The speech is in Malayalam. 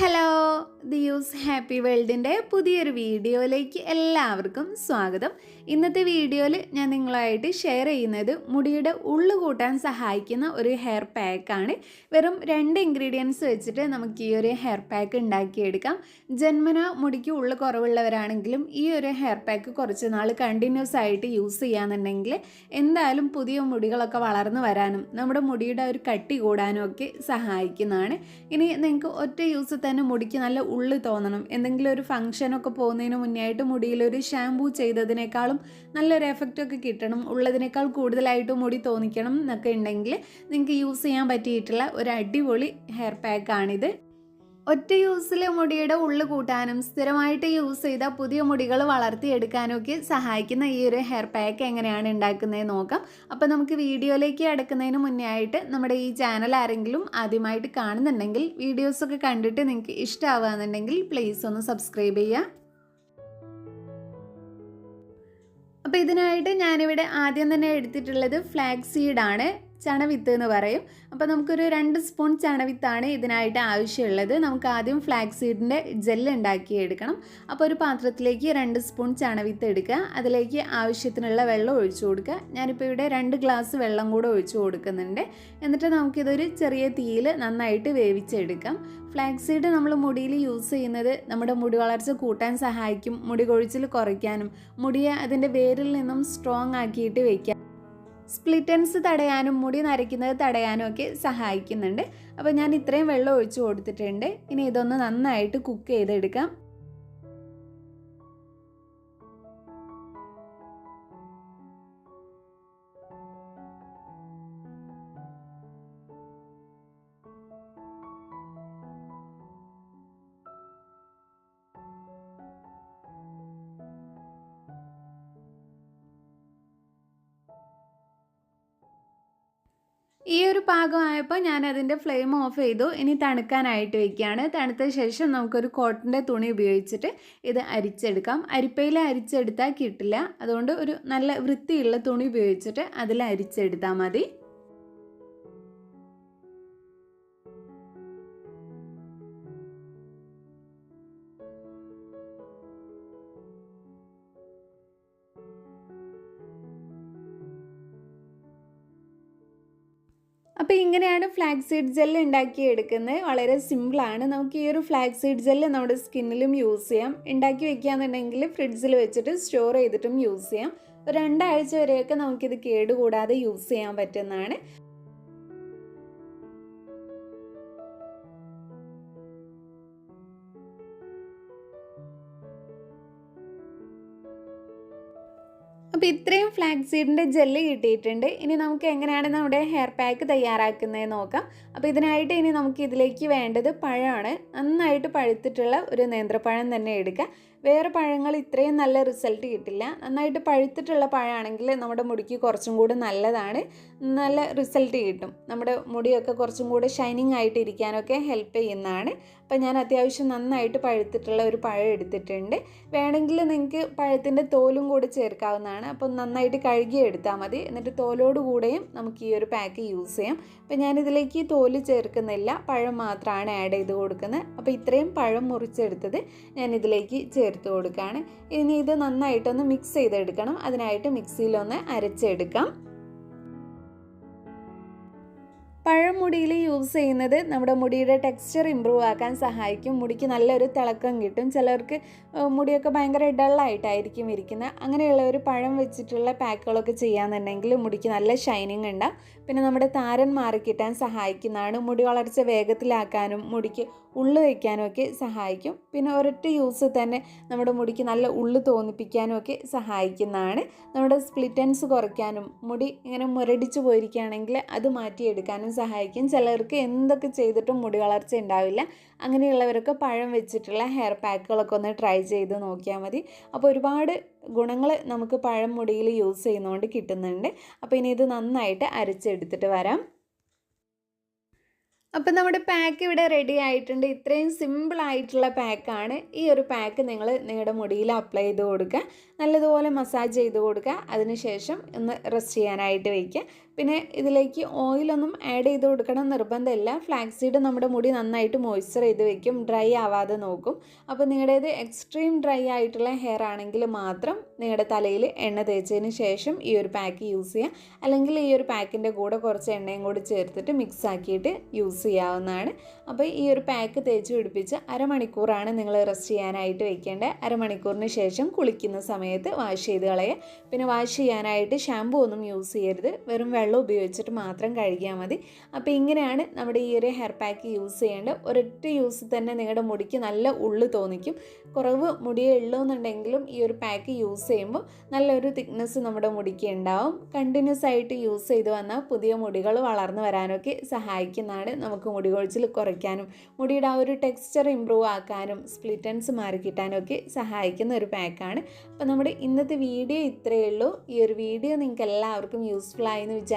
Hello. ദി യൂസ് ഹാപ്പി വേൾഡിന്റെ പുതിയൊരു വീഡിയോയിലേക്ക് എല്ലാവർക്കും സ്വാഗതം. ഇന്നത്തെ വീഡിയോയിൽ ഞാൻ നിങ്ങളായിട്ട് ഷെയർ ചെയ്യുന്നത് മുടിയുടെ ഉള്ളു കൂട്ടാൻ സഹായിക്കുന്ന ഒരു ഹെയർ പാക്കാണ്. വെറും രണ്ട് ഇൻഗ്രീഡിയൻസ് വെച്ചിട്ട് നമുക്ക് ഈ ഒരു ഹെയർ പാക്ക് ഉണ്ടാക്കിയെടുക്കാം. ജന്മന മുടിക്ക് ഉള്ളു കുറവുള്ളവരാണെങ്കിലും ഈ ഒരു ഹെയർ പാക്ക് കുറച്ച് നാൾ കണ്ടിന്യൂസ് ആയിട്ട് യൂസ് ചെയ്യാന്നുണ്ടെങ്കിൽ എന്തായാലും പുതിയ മുടികളൊക്കെ വളർന്നു വരാനും നമ്മുടെ മുടിയുടെ ഒരു കട്ടി കൂടാനും ഒക്കെ സഹായിക്കുന്നതാണ്. ഇനി നിങ്ങൾക്ക് ഒറ്റ യൂസ് തന്നെ മുടിക്ക് നല്ല ഉള്ളു തോന്നണം. എന്തെങ്കിലും ഒരു ഫംഗ്ഷനൊക്കെ പോകുന്നതിന് മുന്നേ ആയിട്ട് മുടിയിൽ ഒരു ഷാമ്പൂ ചെയ്തതിനേക്കാളും നല്ലൊരു എഫക്റ്റ് ഒക്കെ കിട്ടണം. ഉള്ളതിനേക്കാൾ കൂടുതലായിട്ട് മുടി തോന്നിക്കണം എന്നൊക്കെ ഉണ്ടെങ്കിൽ നിങ്ങൾക്ക് യൂസ് ചെയ്യാൻ പറ്റിയിട്ടുള്ള ഒരു അടിപൊളി ഹെയർ പാക്കാണിത് ഒറ്റ യൂസിലെ മുടിയുടെ ഉള്ളു കൂട്ടാനും സ്ഥിരമായിട്ട് യൂസ് ചെയ്ത പുതിയ മുടികൾ വളർത്തിയെടുക്കാനും ഒക്കെ സഹായിക്കുന്ന ഈ ഒരു ഹെയർ പാക്ക് എങ്ങനെയാണ് ഉണ്ടാക്കുന്നത് നോക്കാം. അപ്പോൾ നമുക്ക് വീഡിയോയിലേക്ക് അടക്കുന്നതിന് മുന്നേ ആയിട്ട് നമ്മുടെ ഈ ചാനൽ ആരെങ്കിലും ആദ്യമായിട്ട് കാണുന്നുണ്ടെങ്കിൽ വീഡിയോസൊക്കെ കണ്ടിട്ട് നിങ്ങൾക്ക് ഇഷ്ടമാവുകയെന്നുണ്ടെങ്കിൽ പ്ലീസ് ഒന്ന് സബ്സ്ക്രൈബ് ചെയ്യുക. അപ്പോൾ ഇതിനായിട്ട് ഞാനിവിടെ ആദ്യം തന്നെ എടുത്തിട്ടുള്ളത് ഫ്ലാഗ് സീഡാണ് ചണവിത്ത് എന്ന് പറയും. അപ്പോൾ നമുക്കൊരു രണ്ട് സ്പൂൺ ചണവിത്താണ് ഇതിനായിട്ട് ആവശ്യമുള്ളത്. നമുക്ക് ആദ്യം ഫ്ലാക്സ് സീഡിന്റെ ജെല്ല് ഉണ്ടാക്കിയെടുക്കണം. അപ്പോൾ ഒരു പാത്രത്തിലേക്ക് രണ്ട് സ്പൂൺ ചണവിത്ത് എടുക്കുക. അതിലേക്ക് ആവശ്യത്തിനുള്ള വെള്ളം ഒഴിച്ചു കൊടുക്കുക. ഞാനിപ്പോൾ ഇവിടെ രണ്ട് ഗ്ലാസ് വെള്ളം കൂടെ ഒഴിച്ചു കൊടുക്കുന്നുണ്ട്. എന്നിട്ട് നമുക്കിതൊരു ചെറിയ തീയിൽ നന്നായിട്ട് വേവിച്ചെടുക്കാം. ഫ്ലാക്സ് സീഡ് നമ്മൾ മുടിയിൽ യൂസ് ചെയ്യുന്നത് നമ്മുടെ മുടി വളർച്ച കൂട്ടാൻ സഹായിക്കും. മുടി കൊഴിച്ചിൽ കുറയ്ക്കാനും മുടിയെ അതിന്റെ വേരിൽ നിന്നും സ്ട്രോങ് ആക്കിയിട്ട് വയ്ക്കാം സ്പ്ലിറ്റൻസ് തടയാനും മുടി നരയ്ക്കുന്നത് തടയാനും ഒക്കെ സഹായിക്കുന്നുണ്ട്. അപ്പോൾ ഞാൻ ഇത്രയും വെള്ളം ഒഴിച്ചു കൊടുത്തിട്ടുണ്ട്. ഇനി ഇതൊന്ന് നന്നായിട്ട് കുക്ക് ചെയ്തെടുക്കാം. ഈ ഒരു പാകമായപ്പോൾ ഞാൻ അതിന്റെ ഫ്ലെയിം ഓഫ് ചെയ്തു. ഇനി തണുക്കാനായിട്ട് വയ്ക്കുകയാണ് തണുത്ത ശേഷം നമുക്കൊരു കോട്ടന്റെ തുണി ഉപയോഗിച്ചിട്ട് ഇത് അരിച്ചെടുക്കാം. അരിപ്പയിൽ അരിച്ചെടുത്താൽ കിട്ടില്ല. അതുകൊണ്ട് ഒരു നല്ല വൃത്തിയുള്ള തുണി ഉപയോഗിച്ചിട്ട് അതിൽ അരിച്ചെടുത്താൽ മതി. അപ്പോൾ ഇങ്ങനെയാണ് ഫ്ലാക്സ് സീഡ് ജെല്ല് ഉണ്ടാക്കിയെടുക്കുന്നത് വളരെ സിമ്പിളാണ് നമുക്ക് ഈ ഒരു ഫ്ലാക്സ് സീഡ് ജെല്ല് നമ്മുടെ സ്കിന്നിലും യൂസ് ചെയ്യാം. ഉണ്ടാക്കി വെക്കുകയാണെന്നുണ്ടെങ്കിൽ ഫ്രിഡ്ജിൽ വെച്ചിട്ട് സ്റ്റോർ ചെയ്തിട്ടും യൂസ് ചെയ്യാം. രണ്ടാഴ്ച വരെയൊക്കെ നമുക്കിത് കേടുകൂടാതെ യൂസ് ചെയ്യാൻ പറ്റുന്നതാണ്. അപ്പോൾ ഇത്രയും ഫ്ലാക്സ് സീഡിന്റെ ജെല്ല് കിട്ടിയിട്ടുണ്ട്. ഇനി നമുക്ക് എങ്ങനെയാണ് നമ്മുടെ ഹെയർ പാക്ക് തയ്യാറാക്കുന്നത് നോക്കാം. അപ്പോൾ ഇതിനായിട്ട് ഇനി നമുക്ക് ഇതിലേക്ക് വേണ്ടത് പഴമാണ്. നന്നായിട്ട് പഴുത്തിട്ടുള്ള ഒരു നേന്ത്രപ്പഴം തന്നെ എടുക്കുക വേറെ പഴങ്ങൾ ഇത്രയും നല്ല റിസൾട്ട് കിട്ടില്ല. നന്നായിട്ട് പഴുത്തിട്ടുള്ള പഴമാണെങ്കിൽ നമ്മുടെ മുടിക്ക് കുറച്ചും കൂടി നല്ലതാണ്. നല്ല റിസൾട്ട് കിട്ടും. നമ്മുടെ മുടിയൊക്കെ കുറച്ചും കൂടി ഷൈനിങ് ആയിട്ട് ഇരിക്കാനൊക്കെ ഹെൽപ്പ് ചെയ്യുന്നതാണ്. അപ്പം ഞാൻ അത്യാവശ്യം നന്നായിട്ട് പഴുത്തിട്ടുള്ള ഒരു പഴം എടുത്തിട്ടുണ്ട്. വേണമെങ്കിൽ നിങ്ങൾക്ക് പഴത്തിന്റെ തോലും കൂടി ചേർക്കാവുന്നതാണ്. അപ്പോൾ നന്നായിട്ട് കഴുകി എടുത്താൽ മതി. എന്നിട്ട് തോലോട് കൂടെയും നമുക്ക് ഈ ഒരു പാക്ക് യൂസ് ചെയ്യാം. അപ്പോൾ ഞാനിതിലേക്ക് തോൽ ചേർക്കുന്നില്ല പഴം മാത്രമാണ് ആഡ് ചെയ്ത് കൊടുക്കുന്നത്. അപ്പോൾ ഇത്രയും പഴം മുറിച്ചെടുത്തത് ഞാൻ ഇതിലേക്ക് ചേർത്ത് കൊടുക്കുകയാണ്. ഇനി ഇത് നന്നായിട്ടൊന്ന് മിക്സ് ചെയ്തെടുക്കണം. അതിനായിട്ട് മിക്സിയിലൊന്ന് അരച്ചെടുക്കാം. പഴം മുടിയിൽ യൂസ് ചെയ്യുന്നത് നമ്മുടെ മുടിയുടെ ടെക്സ്ചർ ഇമ്പ്രൂവ് ആക്കാൻ സഹായിക്കും. മുടിക്ക് നല്ലൊരു തിളക്കം കിട്ടും. ചിലർക്ക് മുടിയൊക്കെ ഭയങ്കര ഡള്ളായിട്ടായിരിക്കും ഇരിക്കുന്നത് അങ്ങനെയുള്ള ഒരു പഴം വെച്ചിട്ടുള്ള പാക്കുകളൊക്കെ ചെയ്യാന്നുണ്ടെങ്കിൽ മുടിക്ക് നല്ല ഷൈനിങ് ഉണ്ടാവും. പിന്നെ നമ്മുടെ താരൻ മാറിക്കിട്ടാൻ സഹായിക്കുന്നതാണ്. മുടി വളർച്ച വേഗത്തിലാക്കാനും മുടിക്ക് ഉള്ളു വയ്ക്കാനും ഒക്കെ സഹായിക്കും. പിന്നെ ഒരൊറ്റ യൂസ് തന്നെ നമ്മുടെ മുടിക്ക് നല്ല ഉള്ളു തോന്നിപ്പിക്കാനും ഒക്കെ സഹായിക്കുന്നതാണ്. നമ്മുടെ സ്പ്ലിറ്റൻസ് കുറയ്ക്കാനും മുടി ഇങ്ങനെ മുരടിച്ച് പോയിരിക്കുകയാണെങ്കിൽ അത് മാറ്റിയെടുക്കാനും സഹായിക്കും. ചിലർക്ക് എന്തൊക്കെ ചെയ്തിട്ടും മുടി വളർച്ച ഉണ്ടാവില്ല. അങ്ങനെയുള്ളവരൊക്കെ പഴം വെച്ചിട്ടുള്ള ഹെയർ പാക്കുകളൊക്കെ ഒന്ന് ട്രൈ ചെയ്ത് നോക്കിയാൽ മതി. അപ്പോൾ ഒരുപാട് ഗുണങ്ങൾ നമുക്ക് പഴം മുടിയിൽ യൂസ് ചെയ്യുന്നതുകൊണ്ട് കിട്ടുന്നുണ്ട്. അപ്പോൾ ഇനി ഇത് നന്നായിട്ട് അരച്ചെടുത്തിട്ട് വരാം. അപ്പം നമ്മുടെ പാക്ക് ഇവിടെ റെഡി ആയിട്ടുണ്ട്. ഇത്രയും സിമ്പിളായിട്ടുള്ള പാക്കാണ് ഈ ഒരു പാക്ക് നിങ്ങൾ നിങ്ങളുടെ മുടിയിൽ അപ്ലൈ ചെയ്ത് കൊടുക്കുക. നല്ലതുപോലെ മസാജ് ചെയ്ത് കൊടുക്കുക. അതിനുശേഷം ഒന്ന് റെസ്റ്റ് ചെയ്യാനായിട്ട് വയ്ക്കുക പിന്നെ ഇതിലേക്ക് ഓയിലൊന്നും ആഡ് ചെയ്ത് കൊടുക്കണം നിർബന്ധമില്ല. ഫ്ലാക്സ് സീഡ് നമ്മുടെ മുടി നന്നായിട്ട് മോയ്സ്ചർ ചെയ്ത് വെക്കും ഡ്രൈ ആവാതെ നോക്കും. അപ്പോൾ നിങ്ങളുടേത് എക്സ്ട്രീം ഡ്രൈ ആയിട്ടുള്ള ഹെയർ ആണെങ്കിൽ മാത്രം നിങ്ങളുടെ തലയിൽ എണ്ണ തേച്ചതിന് ശേഷം ഈ ഒരു പാക്ക് യൂസ് ചെയ്യുക അല്ലെങ്കിൽ ഈ ഒരു പാക്കിന്റെ കൂടെ കുറച്ച് എണ്ണയും കൂടി ചേർത്തിട്ട് മിക്സ് ആക്കിയിട്ട് യൂസ് ചെയ്യാവുന്നതാണ്. അപ്പോൾ ഈ ഒരു പാക്ക് തേച്ച് പിടിപ്പിച്ച് അരമണിക്കൂറാണ് നിങ്ങൾ റെസ്റ്റ് ചെയ്യാനായിട്ട് വെക്കേണ്ടത് അരമണിക്കൂറിന് ശേഷം കുളിക്കുന്ന സമയത്ത് വാഷ് ചെയ്ത് കളയുക. പിന്നെ വാഷ് ചെയ്യാനായിട്ട് ഷാമ്പു ഒന്നും യൂസ് ചെയ്യരുത്. വെറും വെള്ളം ഉപയോഗിച്ചിട്ട് മാത്രം കഴുകിയാൽ മതി. അപ്പോൾ ഇങ്ങനെയാണ് നമ്മുടെ ഈ ഒരു ഹെയർ പാക്ക് യൂസ് ചെയ്യേണ്ടത്. ഒരൊറ്റ യൂസ് തന്നെ നിങ്ങളുടെ മുടിക്ക് നല്ല ഉള്ളു തോന്നിക്കും. കുറവ് മുടിയേ ഉള്ളൂ എന്നുണ്ടെങ്കിലും ഈ ഒരു പാക്ക് യൂസ് ചെയ്യുമ്പോൾ നല്ലൊരു തിക്നെസ് നമ്മുടെ മുടിക്ക് ഉണ്ടാവും. കണ്ടിന്യൂസ് ആയിട്ട് യൂസ് ചെയ്ത് വന്നാൽ പുതിയ മുടികൾ വളർന്നു വരാനൊക്കെ സഹായിക്കുന്നതാണ് നമുക്ക് മുടി കൊഴിച്ചിൽ കുറയ്ക്കാനും മുടിയുടെ ആ ഒരു ടെക്സ്ചർ ഇമ്പ്രൂവ് ആക്കാനും സ്പ്ലിറ്റൻസ് മാറി കിട്ടാനൊക്കെ സഹായിക്കുന്ന ഒരു പാക്കാണ് അപ്പോൾ നമ്മുടെ ഇന്നത്തെ വീഡിയോ ഇത്രയേ ഉള്ളൂ. ഈ ഒരു വീഡിയോ നിങ്ങൾക്ക് എല്ലാവർക്കും യൂസ്ഫുൾ ആയി എന്ന് ആയെന്ന്